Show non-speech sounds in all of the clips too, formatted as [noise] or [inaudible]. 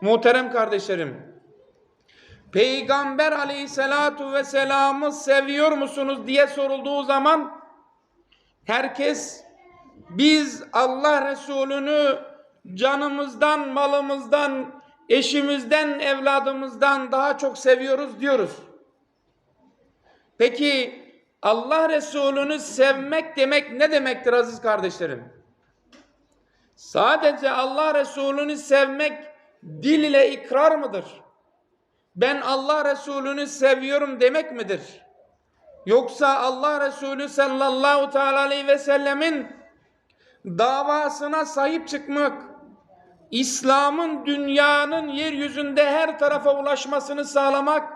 Muhterem kardeşlerim, Peygamber aleyhissalatu vesselam'ı seviyor musunuz diye sorulduğu zaman herkes biz Allah Resulü'nü canımızdan, malımızdan, eşimizden, evladımızdan daha çok seviyoruz diyoruz. Peki Allah Resulü'nü sevmek demek ne demektir aziz kardeşlerim? Sadece Allah Resulü'nü sevmek dil ile ikrar mıdır? Ben Allah Resulü'nü seviyorum demek midir? Yoksa Allah Resulü sallallahu teala aleyhi ve sellemin davasına sahip çıkmak, İslam'ın dünyanın yeryüzünde her tarafa ulaşmasını sağlamak,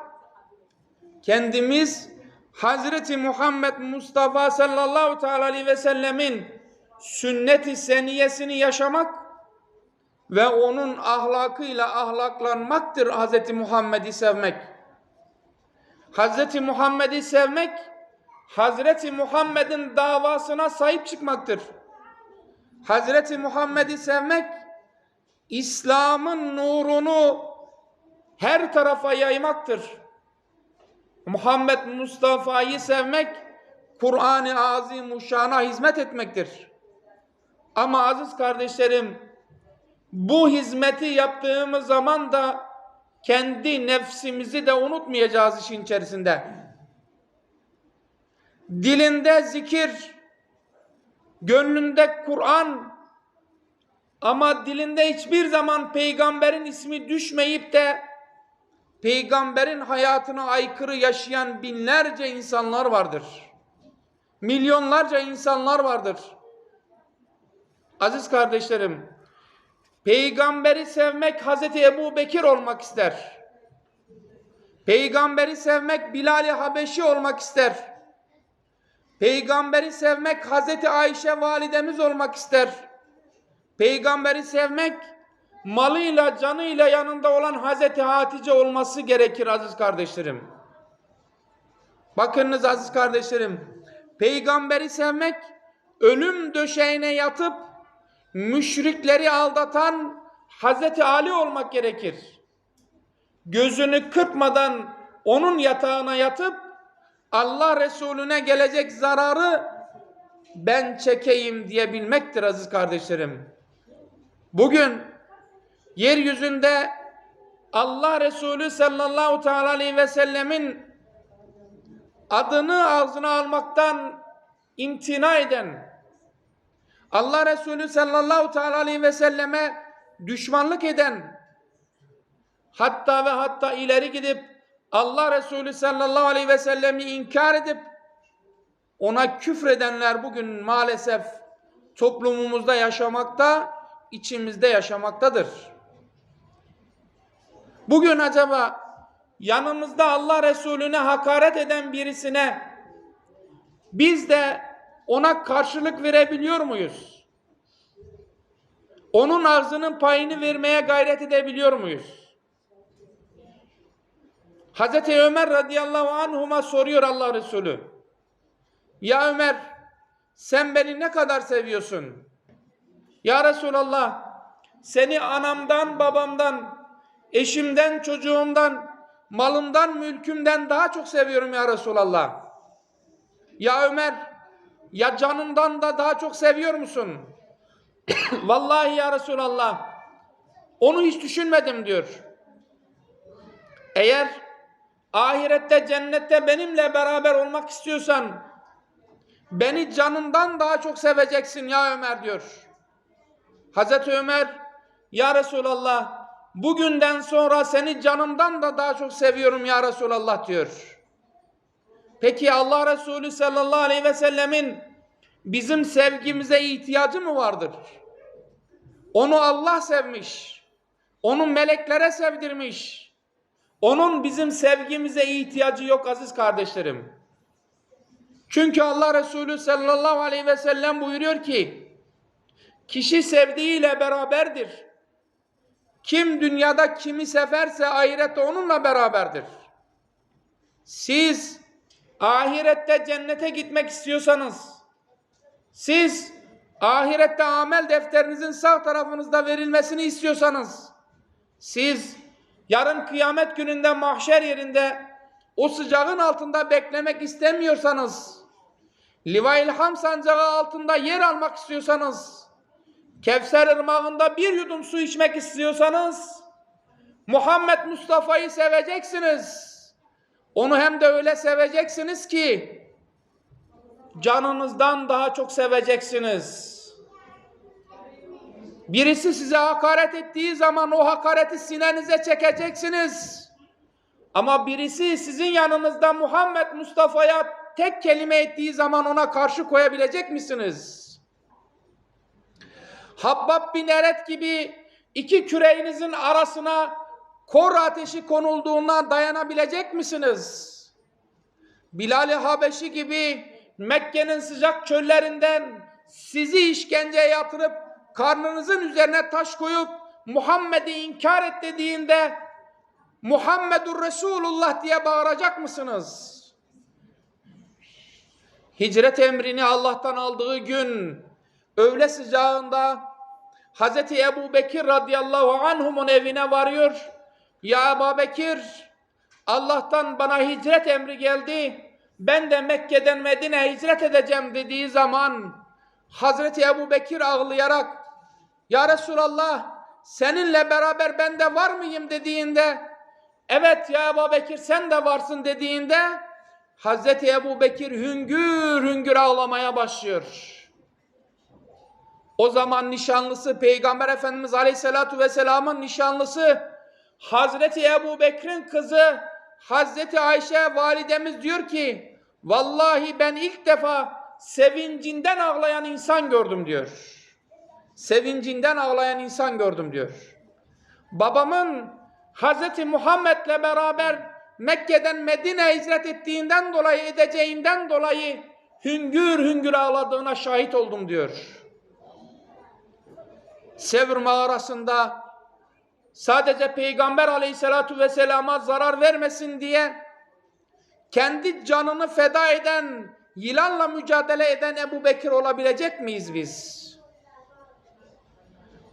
kendimiz Hazreti Muhammed Mustafa sallallahu teala aleyhi ve sellemin sünnet-i seniyesini yaşamak ve onun ahlakıyla ahlaklanmaktır Hazreti Muhammed'i sevmek. Hazreti Muhammed'i sevmek, Hazreti Muhammed'in davasına sahip çıkmaktır. Hazreti Muhammed'i sevmek, İslam'ın nurunu her tarafa yaymaktır. Muhammed Mustafa'yı sevmek, Kur'an-ı Azimuşşan'a hizmet etmektir. Ama aziz kardeşlerim, bu hizmeti yaptığımız zaman da kendi nefsimizi de unutmayacağız işin içerisinde. Dilinde zikir, gönlünde Kur'an ama dilinde hiçbir zaman peygamberin ismi düşmeyip de peygamberin hayatına aykırı yaşayan binlerce insanlar vardır. Milyonlarca insanlar vardır. Aziz kardeşlerim, peygamberi sevmek Hazreti Ebu Bekir olmak ister. Peygamberi sevmek Bilal-i Habeşi olmak ister. Peygamberi sevmek Hazreti Ayşe validemiz olmak ister. Peygamberi sevmek malıyla canıyla yanında olan Hazreti Hatice olması gerekir aziz kardeşlerim. Bakınız aziz kardeşlerim. Peygamberi sevmek ölüm döşeğine yatıp müşrikleri aldatan Hazreti Ali olmak gerekir. Gözünü kırpmadan onun yatağına yatıp Allah Resulüne gelecek zararı ben çekeyim diyebilmektir aziz kardeşlerim. Bugün yeryüzünde Allah Resulü sallallahu teala aleyhi ve sellemin adını ağzına almaktan imtina eden Allah Resulü sallallahu teala aleyhi ve selleme düşmanlık eden hatta ve hatta ileri gidip Allah Resulü sallallahu aleyhi ve sellemi inkar edip ona küfredenler bugün maalesef toplumumuzda yaşamakta, içimizde yaşamaktadır. Bugün acaba yanımızda Allah Resulüne hakaret eden birisine biz de ona karşılık verebiliyor muyuz? Onun ağzının payını vermeye gayret edebiliyor muyuz? Hazreti Ömer radıyallahu anhuma soruyor Allah Resulü. Ya Ömer sen beni ne kadar seviyorsun? Ya Resulallah seni anamdan babamdan eşimden çocuğumdan malımdan mülkümden daha çok seviyorum ya Resulallah. Ya Ömer ya canımdan da daha çok seviyor musun? [coughs] Vallahi ya Resulallah onu hiç düşünmedim diyor. Eğer ahirette cennette benimle beraber olmak istiyorsan beni canından daha çok seveceksin ya Ömer diyor. Hazreti Ömer ya Resulallah bugünden sonra seni canımdan da daha çok seviyorum ya Resulallah diyor. Peki Allah Resulü sallallahu aleyhi ve sellemin bizim sevgimize ihtiyacı mı vardır? Onu Allah sevmiş. Onu meleklere sevdirmiş. Onun bizim sevgimize ihtiyacı yok aziz kardeşlerim. Çünkü Allah Resulü sallallahu aleyhi ve sellem buyuruyor ki kişi sevdiğiyle beraberdir. Kim dünyada kimi severse ahirette onunla beraberdir. Siz ahirette cennete gitmek istiyorsanız, siz ahirette amel defterinizin sağ tarafınızda verilmesini istiyorsanız, Siz yarın kıyamet gününde mahşer yerinde o sıcağın altında beklemek istemiyorsanız, Livail Ham sancağı altında yer almak istiyorsanız, Kevser ırmağında bir yudum su içmek istiyorsanız, Muhammed Mustafa'yı seveceksiniz. Onu hem de öyle seveceksiniz ki, canınızdan daha çok seveceksiniz. Birisi size hakaret ettiği zaman o hakareti sinenize çekeceksiniz. Ama birisi sizin yanınızda Muhammed Mustafa'ya tek kelime ettiği zaman ona karşı koyabilecek misiniz? Habbab bin Eret gibi iki küreğinizin arasına kor ateşi konulduğuna dayanabilecek misiniz? Bilal-i Habeşi gibi Mekke'nin sıcak çöllerinden sizi işkenceye yatırıp karnınızın üzerine taş koyup Muhammed'i inkar et dediğinde Muhammedur Resulullah diye bağıracak mısınız? Hicret emrini Allah'tan aldığı gün öğle sıcağında Hazreti Ebu Bekir radıyallahu anhumun evine varıyor. Ya Ebu Bekir Allah'tan bana hicret emri geldi. Ben de Mekke'den Medine'ye hicret edeceğim dediği zaman Hazreti Ebu Bekir ağlayarak Ya Resulallah seninle beraber ben de var mıyım dediğinde evet ya Ebu Bekir sen de varsın dediğinde Hazreti Ebu Bekir hüngür hüngür ağlamaya başlıyor. O zaman nişanlısı Peygamber Efendimiz Aleyhisselatü Vesselam'ın nişanlısı Hazreti Ebu Bekir'in kızı Hazreti Ayşe validemiz diyor ki vallahi ben ilk defa sevincinden ağlayan insan gördüm diyor. Sevincinden ağlayan insan gördüm diyor. Babamın Hazreti Muhammed'le beraber Mekke'den Medine'ye hicret ettiğinden dolayı edeceğinden dolayı hüngür hüngür ağladığına şahit oldum diyor. Sevr mağarasında sadece Peygamber aleyhissalatu vesselama zarar vermesin diye kendi canını feda eden, yılanla mücadele eden Ebu Bekir olabilecek miyiz biz?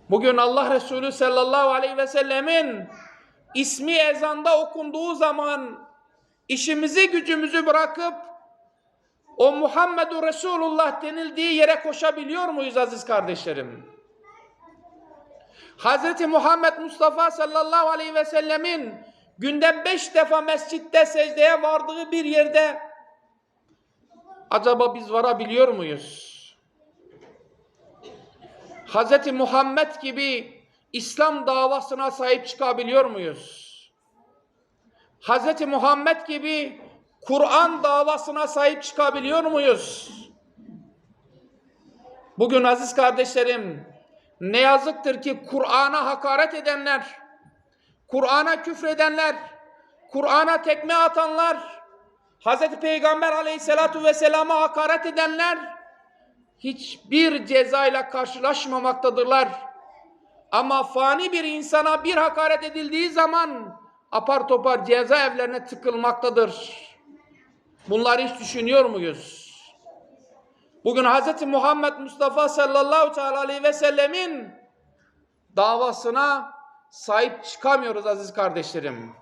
Bugün Allah Resulü sallallahu aleyhi ve sellemin ismi ezanda okunduğu zaman işimizi gücümüzü bırakıp o Muhammedur Resulullah denildiği yere koşabiliyor muyuz aziz kardeşlerim? Hazreti Muhammed Mustafa sallallahu aleyhi ve sellemin günde beş defa mescitte secdeye vardığı bir yerde acaba biz varabiliyor muyuz? Hazreti Muhammed gibi İslam davasına sahip çıkabiliyor muyuz? Hazreti Muhammed gibi Kur'an davasına sahip çıkabiliyor muyuz? Bugün aziz kardeşlerim ne yazıktır ki Kur'an'a hakaret edenler, Kur'an'a küfredenler, Kur'an'a tekme atanlar, Hazreti Peygamber aleyhissalatu vesselama hakaret edenler hiçbir cezayla karşılaşmamaktadırlar. Ama fani bir insana bir hakaret edildiği zaman apar topar cezaevlerine tıkılmaktadır. Bunları hiç düşünüyor muyuz? Bugün Hz. Muhammed Mustafa sallallahu aleyhi ve sellemin davasına sahip çıkamıyoruz aziz kardeşlerim.